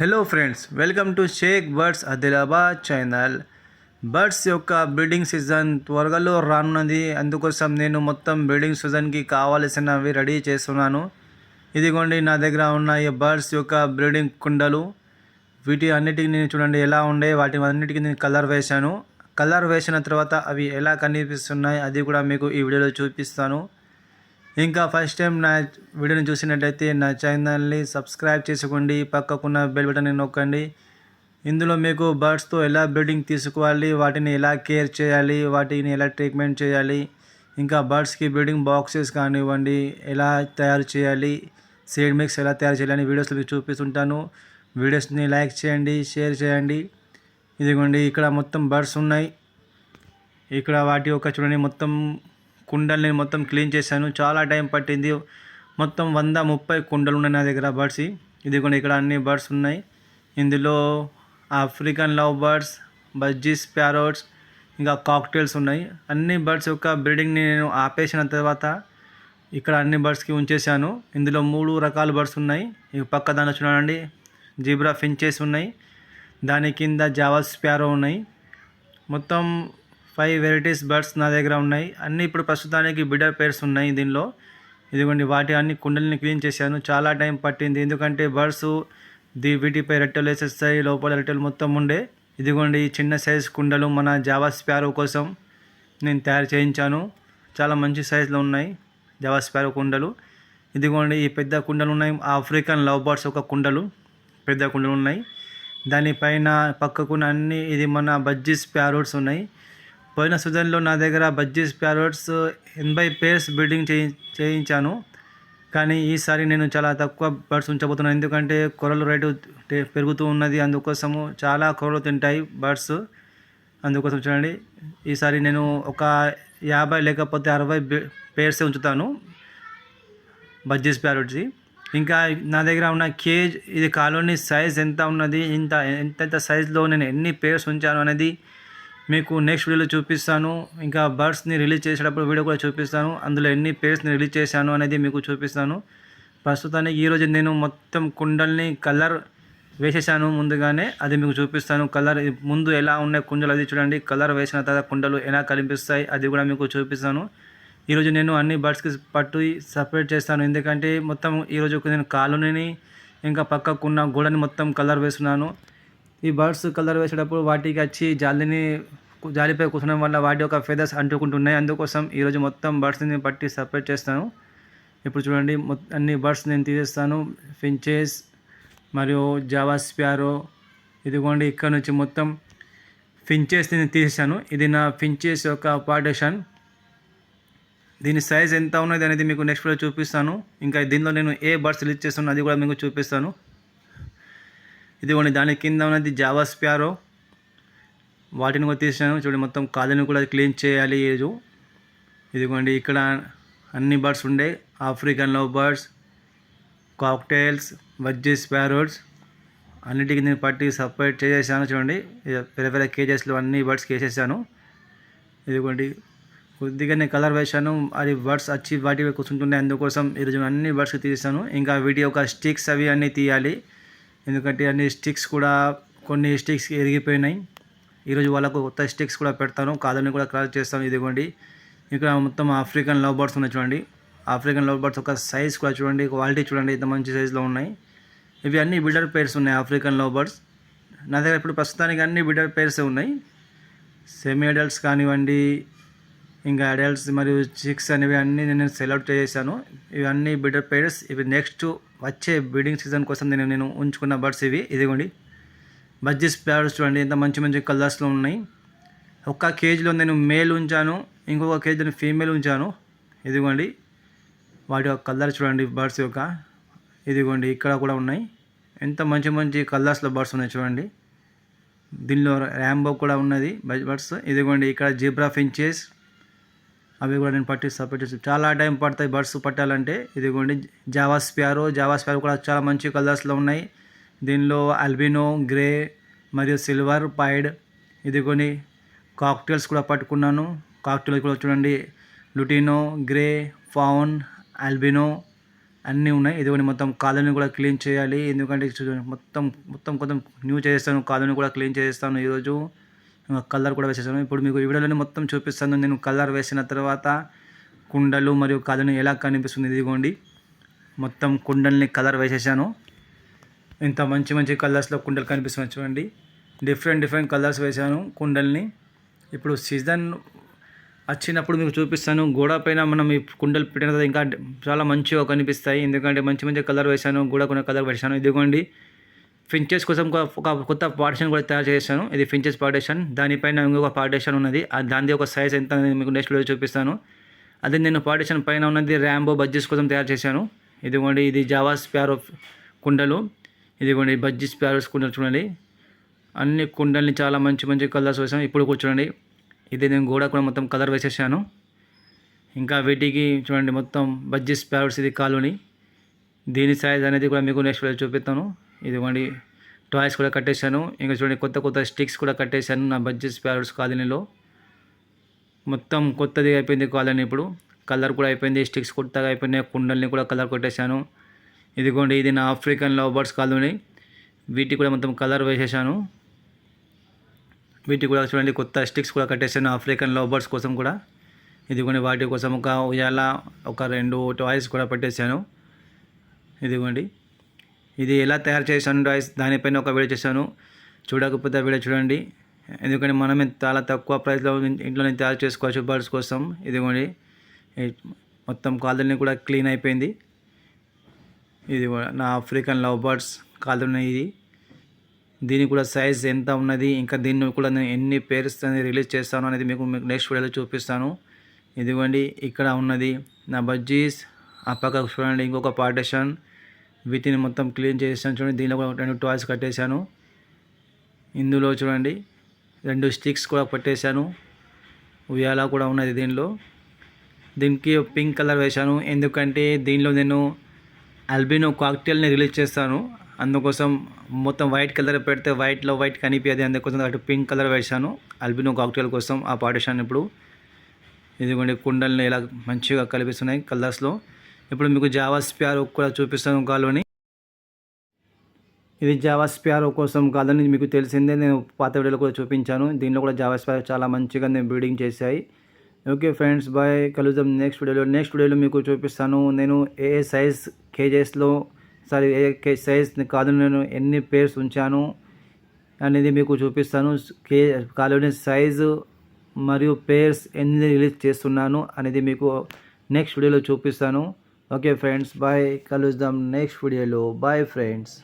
Hello friends welcome to Shaik birds Adilabad channel birds యొక్క breeding season త్వరలో రానున్నది. అందుకోసం నేను మొత్తం బ్రీడింగ్ సీజన్కి కావలసినవి రెడీ చేస్తున్నాను. ఇదిగోండి నా దగ్గర ఉన్న ఈ బర్డ్స్ యొక్క బ్రీడింగ్ కుండలు. వీటి అన్నిటికీ నేను చూడండి ఎలా ఉండే వాటి అన్నిటికీ నేను కలర్ వేశాను. కలర్ వేసిన తర్వాత అవి ఎలా కనిపిస్తున్నాయి అది కూడా మీకు ఈ వీడియోలో చూపిస్తాను. ఇంకా ఫస్ట్ టైం నా వీడియోని చూసినట్టయితే నా ఛానల్ని సబ్స్క్రైబ్ చేసుకోండి. పక్కకున్న బెల్ బటన్ని నొక్కండి. ఇందులో మీకు బర్డ్స్తో ఎలా బ్రీడింగ్ తీసుకోవాలి వాటిని ఎలా కేర్ చేయాలి వాటిని ఎలా ట్రీట్మెంట్ చేయాలి ఇంకా బర్డ్స్కి బ్రీడింగ్ బాక్సెస్ కానివ్వండి ఎలా తయారు చేయాలి సీడ్ మిక్స్ ఎలా తయారు చేయాలి అని వీడియోస్లో మీకు చూపిస్తుంటాను. వీడియోస్ని లైక్ చేయండి షేర్ చేయండి. ఇదిగోండి ఇక్కడ మొత్తం బర్డ్స్ ఉన్నాయి. ఇక్కడ వాటి యొక్క చూడండి మొత్తం కుండల్ని మొత్తం క్లీన్ చేశాను. చాలా టైం పట్టింది. మొత్తం వంద ముప్పై కుండలు ఉన్నాయి నా దగ్గర బర్డ్స్. ఇది కూడా ఇక్కడ అన్ని బర్డ్స్ ఉన్నాయి. ఇందులో African love birds budgies parrots ఇంకా కాక్టైల్స్ ఉన్నాయి. అన్ని బర్డ్స్ యొక్క బ్రీడింగ్ని నేను ఆపేసిన తర్వాత ఇక్కడ అన్ని బర్డ్స్కి ఉంచేశాను. ఇందులో మూడు రకాల బర్డ్స్ ఉన్నాయి. ఈ పక్క దాని చూడండి. జీబ్రా ఫించెస్ ఉన్నాయి. దాని కింద జావా స్పారో ఉన్నాయి. మొత్తం ఫైవ్ వెరైటీస్ బర్డ్స్ నా దగ్గర ఉన్నాయి. అన్నీ ఇప్పుడు ప్రస్తుతానికి బిడర్ పేర్స్ ఉన్నాయి దీనిలో. ఇదిగోండి వాటి అన్ని కుండల్ని క్లీన్ చేశాను. చాలా టైం పట్టింది. ఎందుకంటే బర్డ్స్ ది వీటిపై రెట్టెలు వేసేస్తాయి. లోపల రెట్టెలు మొత్తం ఉండే. ఇదిగోండి ఈ చిన్న సైజ్ కుండలు మన జావా స్పారో కోసం నేను తయారు చేయించాను. చాలా మంచి సైజులో ఉన్నాయి జావా స్పారో కుండలు. ఇదిగోండి ఈ పెద్ద కుండలు ఉన్నాయి. ఆఫ్రికన్ లవ్ బర్డ్స్ ఒక కుండలు పెద్ద కుండలు ఉన్నాయి. దానిపైన పక్కకున్న అన్ని ఇది మన బజ్జీస్ ప్యారోట్స్ ఉన్నాయి. పోయిన సీజన్లో నా దగ్గర బజ్జీస్ ప్యారోట్స్ ఎనభై పేర్స్ బిల్డింగ్ చేయి చేయించాను. కానీ ఈసారి నేను చాలా తక్కువ బర్డ్స్ ఉంచబోతున్నాను. ఎందుకంటే కొరలు రేటు పెరుగుతూ ఉన్నది. అందుకోసము చాలా కొరలు తింటాయి బర్డ్స్ అందుకోసం చూడండి. ఈసారి నేను ఒక యాభై లేకపోతే అరవై పేర్సే ఉంచుతాను బజ్జీస్ ప్యారోట్స్ ఇంకా నా దగ్గర ఉన్న కేజ్ ఇది కాలోనీ సైజ్ ఎంత ఉన్నది ఇంత ఎంతెంత సైజులో నేను ఎన్ని పేర్స్ ఉంచాను అనేది మీకు నెక్స్ట్ వీడియోలో చూపిస్తాను. ఇంకా బర్డ్స్ని రిలీజ్ చేసేటప్పుడు వీడియో కూడా చూపిస్తాను. అందులో ఎన్ని పేర్స్ని రిలీజ్ చేశాను అనేది మీకు చూపిస్తాను. ప్రస్తుతానికి ఈరోజు నేను మొత్తం కుండల్ని కలర్ వేసేసాను ముందుగానే. అది మీకు చూపిస్తాను. కలర్ ముందు ఎలా ఉన్నాయి కుండలు అది చూడండి. కలర్ వేసిన తర్వాత కుండలు ఎలా కనిపిస్తాయి అది కూడా మీకు చూపిస్తాను. ఈరోజు నేను అన్ని బర్డ్స్కి పట్టు సపరేట్ చేస్తాను. ఎందుకంటే మొత్తం ఈరోజు నేను కాలనీని ఇంకా పక్కకున్న గోడని మొత్తం కలర్ వేస్తున్నాను. ఈ బర్డ్స్ కలర్ వేసేటప్పుడు వాటికి వచ్చి జాలిని జాలిపై కూర్చోడం వల్ల వాటి యొక్క ఫెదర్స్ అంటుకుంటున్నాయి. అందుకోసం ఈరోజు మొత్తం బర్డ్స్ని పట్టి సపరేట్ చేస్తాను. ఇప్పుడు చూడండి మొత్తం అన్ని బర్డ్స్ నేను తీసేస్తాను. ఫించెస్ మరియు జావా స్ప్యారో ఇదిగోండి ఇక్కడ నుంచి మొత్తం ఫించెస్ నేను తీసేసాను ఇది నా ఫించెస్ యొక్క పార్టేషన్. దీని సైజ్ ఎంత ఉన్నది అనేది మీకు నెక్స్ట్ వీడియో చూపిస్తాను. ఇంకా దీనిలో నేను ఏ బర్డ్స్ రిలీజ్ చేస్తున్నాను అది కూడా మీకు చూపిస్తాను. ఇదిగోండి దాని కింద ఉన్నది జావా స్ప్యారో వాటిని కూడా తీసాను చూడండి మొత్తం కాళ్ళని కూడా క్లీన్ చేయాలి ఏజు ఇదిగోండి ఇక్కడ అన్ని బర్డ్స్ ఉండే. ఆఫ్రికన్ లవ్ బర్డ్స్ కాక్టైల్స్ వజ్జీస్ ప్యారోట్స్ అన్నిటికీ నేను పట్టి సపరేట్ చేసేసాను. చూడండి వేరే వేరే కేజెస్లో అన్ని బర్డ్స్కి వేసేసాను ఇదిగోండి కొద్దిగా నేను కలర్ వేశాను. అది బర్డ్స్ వచ్చి వాటి కూర్చుంటున్నాయి. అందుకోసం ఈరోజు అన్ని బర్డ్స్కి తీసాను ఇంకా వీటి యొక్క స్టిక్స్ అవి అన్నీ తీయాలి. ఎందుకంటే అన్ని స్టిక్స్ కూడా కొన్ని స్టిక్స్ ఎరిగిపోయినాయి. ఈరోజు వాళ్ళకు కొత్త స్టిక్స్ కూడా పెడతాను కాదని కూడా కలర్ చేస్తాను ఇదిగోండి. ఇక్కడ మొత్తం ఆఫ్రికన్ లవ్ బర్డ్స్ ఉన్నాయి చూడండి. ఆఫ్రికన్ లవ్ బర్డ్స్ ఒక సైజ్ కూడా చూడండి క్వాలిటీ చూడండి ఇంత మంచి సైజులో ఉన్నాయి. ఇవి అన్ని బిల్డర్ పేర్స్ ఉన్నాయి ఆఫ్రికన్ లవ్ బర్డ్స్. నా దగ్గర ఇప్పుడు ప్రస్తుతానికి అన్ని బిల్డర్ పేర్సే ఉన్నాయి. సెమీ అడల్ట్స్ కానివ్వండి ఇంకా అడల్ట్స్ మరియు చిక్స్ అనేవి అన్నీ నేను సెలెక్ట్ చేశాను ఇవన్నీ బిడ్డర్ పేర్స్ ఇవి నెక్స్ట్ వచ్చే బ్రీడింగ్ సీజన్ కోసం నేను నేను ఉంచుకున్న బర్డ్స్ ఇవి. ఇదిగోండి. బడ్జెస్ ప్యాడ్స్ చూడండి ఎంత మంచి మంచి కలర్స్లో ఉన్నాయి. ఒక్క కేజీలో నేను మేల్ ఉంచాను ఇంకొక కేజీలో ఫీమేల్ ఉంచాను. ఇదిగోండి వాటి యొక్క కలర్ చూడండి బర్డ్స్ యొక్క. ఇదిగోండి ఇక్కడ కూడా ఉన్నాయి. ఎంత మంచి మంచి కలర్స్లో బర్డ్స్ ఉన్నాయి చూడండి. దీనిలో ర్యాంబో కూడా ఉన్నది బర్డ్స్ ఇదిగోండి ఇక్కడ జీబ్రా ఫించెస్ అవి కూడా నేను పట్టి సపరేట్ చేసి చాలా టైం పడతాయి బర్డ్స్ పట్టాలంటే. ఇదిగోండి జావా స్పారో జావా స్పారో కూడా చాలా మంచి కలర్స్లో ఉన్నాయి. దీనిలో అల్బినో గ్రే మరియు సిల్వర్ పైడ్ ఇదిగోని కాక్టైల్స్ కూడా పట్టుకున్నాను. కాక్టైల్ కూడా చూడండి. లుటినో గ్రే ఫౌన్ అల్బినో అన్నీ ఉన్నాయి. ఇదిగోండి మొత్తం కాలనీ కూడా క్లీన్ చేయాలి. ఎందుకంటే చూడండి మొత్తం మొత్తం కొంచెం న్యూ చేస్తాను కాలనీ కూడా క్లీన్ చేస్తాను ఈరోజు. కలర్ కూడా వేసేసాను. ఇప్పుడు మీకు ఈ వీడియోలోనే మొత్తం చూపిస్తాను. నేను కలర్ వేసిన తర్వాత కుండలు మరియు కాలనీ ఎలా కనిపిస్తుంది ఇదిగోండి. మొత్తం కుండల్ని కలర్ వేసేసాను. ఇంత మంచి మంచి కలర్స్లో కుండలు కనిపిస్తున్నాయి చూడండి. డిఫరెంట్ డిఫరెంట్ కలర్స్ వేసాను కుండల్ని. ఇప్పుడు సీజన్ వచ్చినప్పుడు మీకు చూపిస్తాను. గోడ పైన మనం ఈ కుండలు పెట్టిన తర్వాత ఇంకా చాలా మంచిగా కనిపిస్తాయి. ఎందుకంటే మంచి మంచి కలర్ వేసాను గోడ కొన్ని కలర్ వేసాను ఇదిగోండి. ఫించెస్ కోసం ఒక కొత్త పార్టిషన్ కూడా తయారు చేశాను. ఇది ఫించెస్ పార్టిషన్ దానిపైన ఇంకొక పార్టిషన్ ఉన్నది. ఆ దాని ఒక సైజ్ ఎంత మీకు నెక్స్ట్ రోజు చూపిస్తాను. అదే నేను పార్టిషన్ పైన ఉన్నది ర్యాంబో బడ్జెస్ కోసం తయారు చేశాను. ఇదిగోండి ఇది జావాస్ ప్యారో కుండలు. ఇదిగోండి బజ్జీ స్పారోస్ కుండలు చూడండి. అన్ని కుండల్ని చాలా మంచి మంచి కలర్స్ వేసాను ఇప్పుడు కూడా చూడండి ఇది నేను గోడ కూడా మొత్తం కలర్ వేసేసాను. ఇంకా వీటికి చూడండి మొత్తం బజ్జీ స్పారోస్ ఇది కాలోని దీని సైజ్ అనేది కూడా మీకు నెక్స్ట్ వీడియో చూపిస్తాను. ఇదిగోండి టాయ్స్ కూడా కట్టేశాను. ఇంకా చూడండి కొత్త కొత్త స్టిక్స్ కూడా కట్టేశాను నా బడ్జెట్ స్పారర్స్ కాలనీలో. మొత్తం కొత్తది అయిపోయింది కాలనీ ఇప్పుడు. కలర్ కూడా అయిపోయింది స్టిక్స్ కొత్తగా అయిపోయినాయి కుండల్ని కూడా కలర్ కొట్టేశాను. ఇదిగోండి ఇది నా ఆఫ్రికన్ లవ్ బర్డ్స్ కాలనీ. వీటికి కూడా మొత్తం కలర్ వేసేసాను. వీటికి కూడా చూడండి కొత్త స్టిక్స్ కూడా కట్టేసాను ఆఫ్రికన్ లవ్ బర్డ్స్ కోసం కూడా. ఇదిగోండి వాటి కోసం ఒక ఉయ్యాల ఒక రెండు టాయ్స్ కూడా పెట్టేశాను ఇదిగోండి ఇది ఎలా తయారు చేశాను టాయ్స్ దానిపైన ఒక వీడియో చేశాను. చూడకపోతే వీడియో చూడండి. ఎందుకంటే మనమే చాలా తక్కువ ప్రైస్లో ఇంట్లోనే తయారు చేసుకోవచ్చు బర్డ్స్ కోసం. ఇదిగోండి మొత్తం కాలనీ కూడా క్లీన్ అయిపోయింది. ఇది నా ఆఫ్రికన్ లవ్ బర్డ్స్ కాలనీ ఇది. దీని కూడా సైజ్ ఎంత ఉన్నది ఇంకా దీన్ని కూడా నేను ఎన్ని పేర్స్ అనేది రిలీజ్ చేస్తాను అనేది మీకు మీకు నెక్స్ట్ వీడియోలో చూపిస్తాను. ఇదిగోండి ఇక్కడ ఉన్నది నా బజ్జీస్ ఆ పక్కకు చూడండి ఇంకొక పార్టేషన్ వీటిని మొత్తం క్లీన్ చేసాను చూడండి దీనిలో కూడా రెండు టాయ్స్ కట్టేశాను. ఇందులో చూడండి రెండు స్టిక్స్ కూడా పట్టేశాను. ఉయ్యాల కూడా ఉన్నది దీనిలో. దీనికి పింక్ కలర్ వేశాను. ఎందుకంటే దీనిలో నేను అల్బినో కాక్టైల్ని రిలీజ్ చేస్తాను. అందుకోసం మొత్తం వైట్ కలర్ పెడితే వైట్లో వైట్ కనిపించదు అందుకోసం అటు పింక్ కలర్ వేశాను. అల్బినో కాక్టైల్ కోసం ఆ పాటిషన్ ఇప్పుడు ఇదిగోండి కుండల్ని ఇలా మంచిగా కనిపిస్తున్నాయి కలర్స్లో ఇప్పుడు మీకు జావా స్పారో కూడా చూపిస్తాను కాలోని ఇది జావా స్పారో కోసం కాదని మీకు తెలిసిందే నేను పాత వీడియోలో కూడా చూపించాను. దీనిలో కూడా జావా స్పారో చాలా మంచిగా నేను బ్రీడింగ్ చేశాయి. ఓకే ఫ్రెండ్స్ బాయ్ కలుద్దాం నెక్స్ట్ వీడియోలో నెక్స్ట్ వీడియోలో మీకు చూపిస్తాను. నేను ఏ సైజ్ కేజెస్లో సారీ ఏ కే సైజ్ కాదు నేను ఎన్ని పేర్స్ ఉంచాను అనేది మీకు చూపిస్తాను. కే కాలోని సైజు మరియు పేర్స్ ఎన్ని రిలీజ్ చేస్తున్నాను అనేది మీకు నెక్స్ట్ వీడియోలో చూపిస్తాను. ఓకే ఫ్రెండ్స్ బాయ్ కలుద్దాం నెక్స్ట్ వీడియోలో బాయ్ ఫ్రెండ్స్